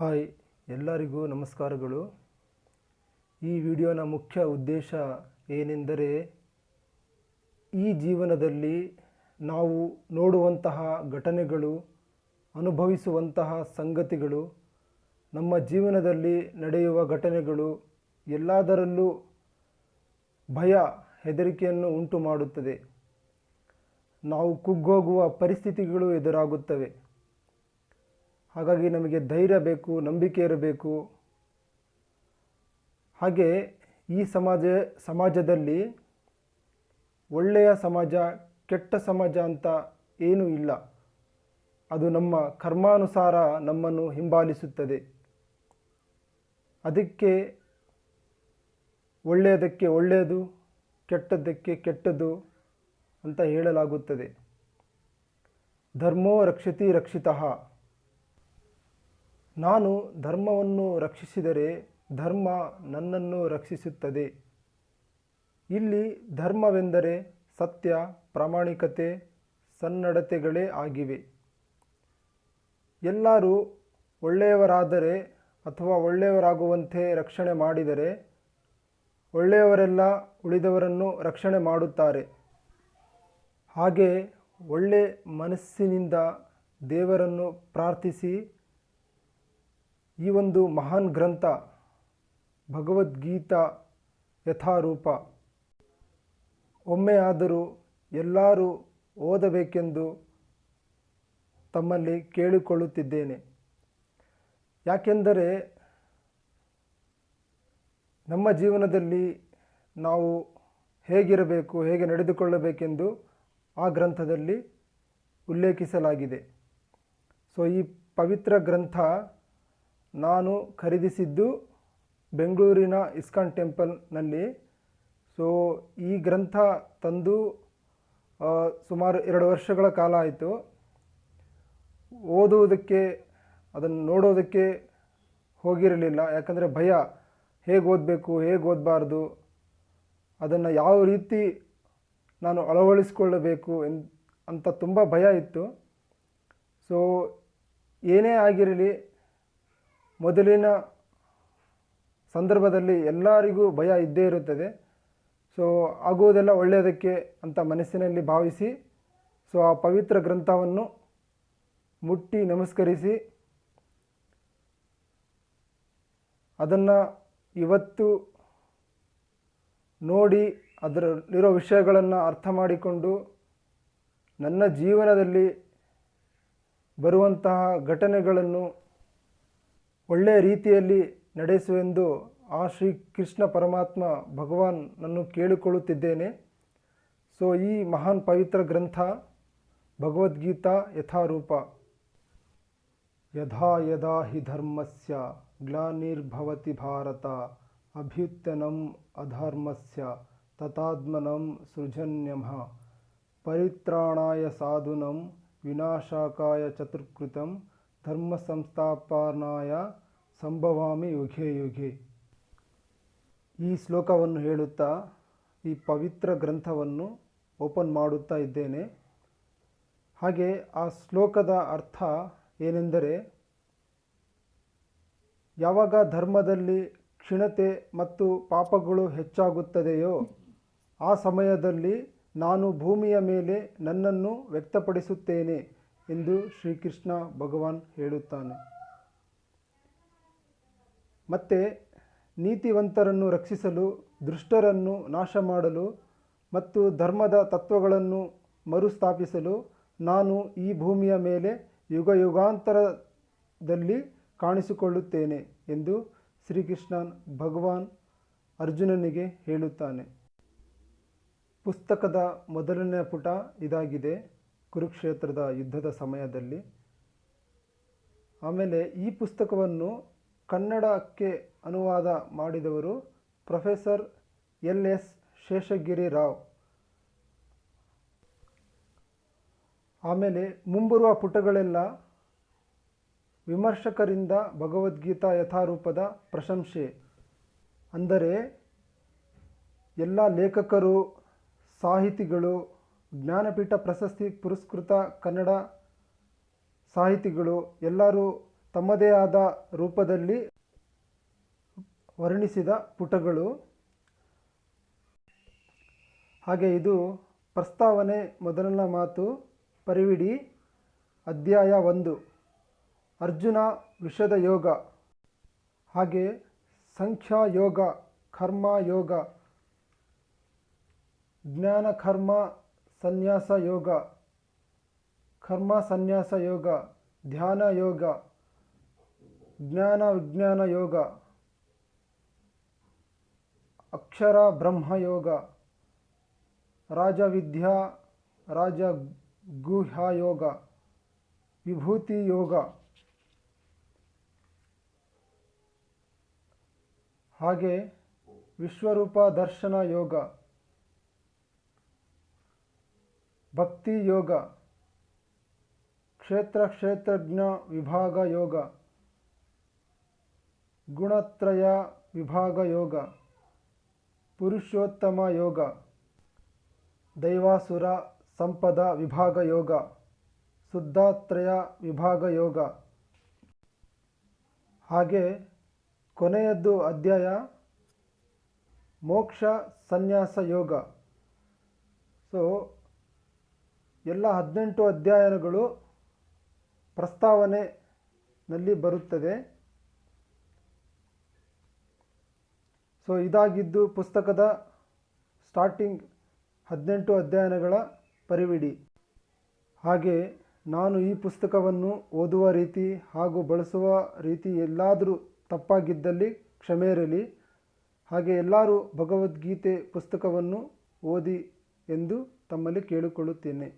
Hi, ಎಲ್ಲರಿಗೂ ನಮಸ್ಕಾರಗಳು. ಈ ವಿಡಿಯೋನ ಮುಖ್ಯ ಉದ್ದೇಶ ಏನೆಂದರೆ, ಈ ಜೀವನದಲ್ಲಿ ನಾವು ನೋಡುವಂತಹ ಘಟನೆಗಳು, ಅನುಭವಿಸುವಂತಹ ಸಂಗತಿಗಳು, ನಮ್ಮ ಜೀವನದಲ್ಲಿ ನಡೆಯುವ ಘಟನೆಗಳು ಎಲ್ಲದರಲ್ಲೂ ಭಯ, ಹೆದರಿಕೆಯನ್ನು ಉಂಟು ಮಾಡುತ್ತದೆ ನಾವು ಕುಗ್ಗೋಗುವ ಪರಿಸ್ಥಿತಿಗಳು ಎದುರಾಗುತ್ತವೆ. ಹಾಗಾಗಿ ನಮಗೆ ಧೈರ್ಯ ಬೇಕು, ನಂಬಿಕೆ ಇರಬೇಕು. ಹಾಗೆ ಈ ಸಮಾಜ, ಸಮಾಜದಲ್ಲಿ ಒಳ್ಳೆಯ ಸಮಾಜ, ಕೆಟ್ಟ ಸಮಾಜ ಅಂತ ಏನೂ ಇಲ್ಲ. ಅದು ನಮ್ಮ ಕರ್ಮಾನುಸಾರ ನಮ್ಮನ್ನು ಹಿಂಬಾಲಿಸುತ್ತದೆ. ಅದಕ್ಕೆ ಒಳ್ಳೆಯದಕ್ಕೆ ಒಳ್ಳೆಯದು, ಕೆಟ್ಟದ್ದಕ್ಕೆ ಕೆಟ್ಟದ್ದು ಅಂತ ಹೇಳಲಾಗುತ್ತದೆ. ಧರ್ಮೋ ರಕ್ಷತಿ ರಕ್ಷಿತಃ. ನಾನು ಧರ್ಮವನ್ನು ರಕ್ಷಿಸಿದರೆ ಧರ್ಮ ನನ್ನನ್ನು ರಕ್ಷಿಸುತ್ತದೆ. ಇಲ್ಲಿ ಧರ್ಮವೆಂದರೆ ಸತ್ಯ, ಪ್ರಾಮಾಣಿಕತೆ, ಸನ್ನಡತೆಗಳೇ ಆಗಿವೆ. ಎಲ್ಲರೂ ಒಳ್ಳೆಯವರಾದರೆ ಅಥವಾ ಒಳ್ಳೆಯವರಾಗುವಂತೆ ರಕ್ಷಣೆ ಮಾಡಿದರೆ ಒಳ್ಳೆಯವರೆಲ್ಲ ಉಳಿದವರನ್ನು ರಕ್ಷಣೆ ಮಾಡುತ್ತಾರೆ. ಹಾಗೆ ಒಳ್ಳೆ ಮನಸ್ಸಿನಿಂದ ದೇವರನ್ನು ಪ್ರಾರ್ಥಿಸಿ ಈ ಒಂದು ಮಹಾನ್ ಗ್ರಂಥ ಭಗವದ್ಗೀತಾ ಯಥಾರೂಪ. ಒಮ್ಮೆ ಆದರೂ ಎಲ್ಲರೂ ಓದಬೇಕೆಂದು ತಮ್ಮಲ್ಲಿ ಕೇಳಿಕೊಳ್ಳುತ್ತಿದ್ದೇನೆ. ಯಾಕೆಂದರೆ ನಮ್ಮ ಜೀವನದಲ್ಲಿ ನಾವು ಹೇಗಿರಬೇಕು, ಹೇಗೆ ನಡೆದುಕೊಳ್ಳಬೇಕೆಂದು ಆ ಗ್ರಂಥದಲ್ಲಿ ಉಲ್ಲೇಖಿಸಲಾಗಿದೆ. ಸೊ, ಈ ಪವಿತ್ರ ಗ್ರಂಥ ನಾನು ಖರೀದಿಸಿದ್ದು ಬೆಂಗಳೂರಿನ ಇಸ್ಕಾನ್ ಟೆಂಪಲ್ನಲ್ಲಿ ಸೊ ಈ ಗ್ರಂಥ ತಂದು ಸುಮಾರು ಎರಡು ವರ್ಷಗಳ ಕಾಲ ಆಯಿತು. ಓದುವುದಕ್ಕೆ, ಅದನ್ನು ನೋಡೋದಕ್ಕೆ ಹೋಗಿರಲಿಲ್ಲ. ಯಾಕಂದರೆ ಭಯ. ಹೇಗೆ ಓದಬೇಕು, ಹೇಗೆ ಓದಬಾರ್ದು, ಅದನ್ನು ಯಾವ ರೀತಿ ನಾನು ಅಳವಡಿಸಿಕೊಳ್ಳಬೇಕು ಅಂತ ತುಂಬ ಭಯ ಇತ್ತು. ಸೊ ಏನೇ ಆಗಿರಲಿ ಮೊದಲಿನ ಸಂದರ್ಭದಲ್ಲಿ ಎಲ್ಲರಿಗೂ ಭಯ ಇದ್ದೇ ಇರುತ್ತದೆ. ಸೊ ಆಗುವುದೆಲ್ಲ ಒಳ್ಳೆಯದಕ್ಕೆ ಅಂತ ಮನಸ್ಸಿನಲ್ಲಿ ಭಾವಿಸಿ ಸೊ ಆ ಪವಿತ್ರ ಗ್ರಂಥವನ್ನು ಮುಟ್ಟಿ ನಮಸ್ಕರಿಸಿ, ಅದನ್ನು ಇವತ್ತು ನೋಡಿ ಅದರಲ್ಲಿರೋ ವಿಷಯಗಳನ್ನು ಅರ್ಥ ಮಾಡಿಕೊಂಡು ನನ್ನ ಜೀವನದಲ್ಲಿ ಬರುವಂತಹ ಘಟನೆಗಳನ್ನು ಒಳ್ಳೆಯ ರೀತಿಯಲ್ಲಿ ನಡೆಸುವೆಂದು ಆ ಶ್ರೀ ಕೃಷ್ಣ ಪರಮಾತ್ಮ ಭಗವಾನ್ ನನ್ನು ಕೇಳಿಕೊಳ್ಳುತ್ತಿದ್ದೇನೆ. ಸೊ, ಈ ಮಹಾನ್ ಪವಿತ್ರ ಗ್ರಂಥ ಭಗವದ್ಗೀತಾ ಯಥಾರೂಪ. ಯಥಾ ಯದಾ ಹಿ ಧರ್ಮಸ್ಯ ಗ್ಲಾನಿರ್ಭವತಿ ಭಾರತ ಅಭ್ಯುತ್ತನಂ ಅಧರ್ಮಸ್ಯ ತಥಾತ್ಮನಂ ಸೃಜನ್ಯಮಃ ಪರಿತ್ರಾಣಾಯ ಸಾಧುನಂ ವಿನಾಶಾಕಾಯ ಚತುರ್ಕೃತಂ ಧರ್ಮ ಸಂಸ್ಥಾಪನಾಯ ಸಂಭವಾಮಿ ಯುಗೆ ಯುಗೆ. ಈ ಶ್ಲೋಕವನ್ನು ಹೇಳುತ್ತಾ ಈ ಪವಿತ್ರ ಗ್ರಂಥವನ್ನು ಓಪನ್ ಮಾಡುತ್ತಾ ಇದ್ದೇನೆ. ಹಾಗೆ ಆ ಶ್ಲೋಕದ ಅರ್ಥ ಏನೆಂದರೆ, ಯಾವಾಗ ಧರ್ಮದಲ್ಲಿ ಕ್ಷೀಣತೆ ಮತ್ತು ಪಾಪಗಳು ಹೆಚ್ಚಾಗುತ್ತದೆಯೋ ಆ ಸಮಯದಲ್ಲಿ ನಾನು ಭೂಮಿಯ ಮೇಲೆ ನನ್ನನ್ನು ವ್ಯಕ್ತಪಡಿಸುತ್ತೇನೆ. ಎಂದು ಶ್ರೀಕೃಷ್ಣ ಭಗವಾನ್ ಹೇಳುತ್ತಾನೆ. ಮತ್ತೆ ನೀತಿವಂತರನ್ನು ರಕ್ಷಿಸಲು, ದುಷ್ಟರನ್ನು ನಾಶ ಮಾಡಲು ಮತ್ತು ಧರ್ಮದ ತತ್ವಗಳನ್ನು ಮರುಸ್ಥಾಪಿಸಲು ನಾನು ಈ ಭೂಮಿಯ ಮೇಲೆ ಯುಗ ಯುಗಾಂತರದಲ್ಲಿ ಕಾಣಿಸಿಕೊಳ್ಳುತ್ತೇನೆ ಎಂದು ಶ್ರೀಕೃಷ್ಣ ಭಗವಾನ್ ಅರ್ಜುನನಿಗೆ ಹೇಳುತ್ತಾನೆ. ಪುಸ್ತಕದ ಮೊದಲನೇ ಪುಟ ಇದಾಗಿದೆ. ಕುರುಕ್ಷೇತ್ರದ ಯುದ್ಧದ ಸಮಯದಲ್ಲಿ ಆಮೇಲೆ ಈ ಪುಸ್ತಕವನ್ನು ಕನ್ನಡಕ್ಕೆ ಅನುವಾದ ಮಾಡಿದವರು professor L S Sheshagiri Rao. ಆಮೇಲೆ ಮುಂಬರುವ ಪುಟಗಳೆಲ್ಲ ವಿಮರ್ಶಕರಿಂದ ಭಗವದ್ಗೀತಾ ಯಥಾರೂಪದ ಪ್ರಶಂಸೆ. ಅಂದರೆ ಎಲ್ಲ ಲೇಖಕರು, ಸಾಹಿತಿಗಳು ಜ್ಞಾನಪೀಠ ಪ್ರಶಸ್ತಿ ಪುರಸ್ಕೃತ ಕನ್ನಡ ಸಾಹಿತಿಗಳು ಎಲ್ಲರೂ ತಮ್ಮದೇ ಆದ ರೂಪದಲ್ಲಿ ವರ್ಣಿಸಿದ ಪುಟಗಳು. ಹಾಗೆ ಇದು ಪ್ರಸ್ತಾವನೆ ಮೊದಲನ ಮಾತು. ಪರಿವಿಡಿ, ಅಧ್ಯಾಯ ಒಂದು. ಅರ್ಜುನ ವಿಷದ ಯೋಗ. ಹಾಗೆ ಸಂಖ್ಯಾ ಯೋಗ, ಕರ್ಮ ಯೋಗ. ಜ್ಞಾನ, ಕರ್ಮ ಸನ್ಯಾಸ ಯೋಗ ಕರ್ಮ ಸನ್ಯಾಸ ಯೋಗ ಧ್ಯಾನ ಯೋಗ ಜ್ಞಾನ ವಿಜ್ಞಾನ ಯೋಗ ಅಕ್ಷರ ಬ್ರಹ್ಮ ಯೋಗ ರಾಜವಿದ್ಯಾ ರಾಜ ಗುಹ್ಯ ಯೋಗ ವಿಭೂತಿ ಯೋಗ ಹಾಗೆ ವಿಶ್ವರೂಪ ದರ್ಶನ ಯೋಗ ಭಕ್ತಿ ಯೋಗ, ಕ್ಷೇತ್ರ ಕ್ಷೇತ್ರಜ್ಞ ವಿಭಾಗ ಯೋಗ, ಗುಣತ್ರಯ ವಿಭಾಗ ಯೋಗ, ಪುರುಷೋತ್ತಮ ಯೋಗ, ದೈವಾಸುರ ಸಂಪದ ವಿಭಾಗ ಯೋಗ, ಶುದ್ಧಾತ್ರಯ ವಿಭಾಗ ಯೋಗ. ಹಾಗೆ ಕೊನೆಯದ್ದು ಅಧ್ಯಾಯ ಮೋಕ್ಷ ಸನ್ಯಾಸ ಯೋಗ. ಸೊ ಎಲ್ಲ ಹದಿನೆಂಟು ಅಧ್ಯಾಯಗಳು ಪ್ರಸ್ತಾವನೆಯಲ್ಲಿ ಬರುತ್ತದೆ. ಸೊ ಇದಾಗಿದ್ದು ಪುಸ್ತಕದ ಸ್ಟಾರ್ಟಿಂಗ್ ಹದಿನೆಂಟು ಅಧ್ಯಯನಗಳ ಪರಿವಿಡಿ. ಹಾಗೆ ನಾನು ಈ ಪುಸ್ತಕವನ್ನು ಓದುವ ರೀತಿ ಹಾಗೂ ಬಳಸುವ ರೀತಿ ಎಲ್ಲಾದರೂ ತಪ್ಪಾಗಿದ್ದಲ್ಲಿ ಕ್ಷಮೆ ಇರಲಿ ಹಾಗೆ ಎಲ್ಲರೂ ಭಗವದ್ಗೀತೆ ಪುಸ್ತಕವನ್ನು ಓದಿ ಎಂದು ತಮ್ಮಲ್ಲಿ ಕೇಳಿಕೊಳ್ಳುತ್ತೇನೆ.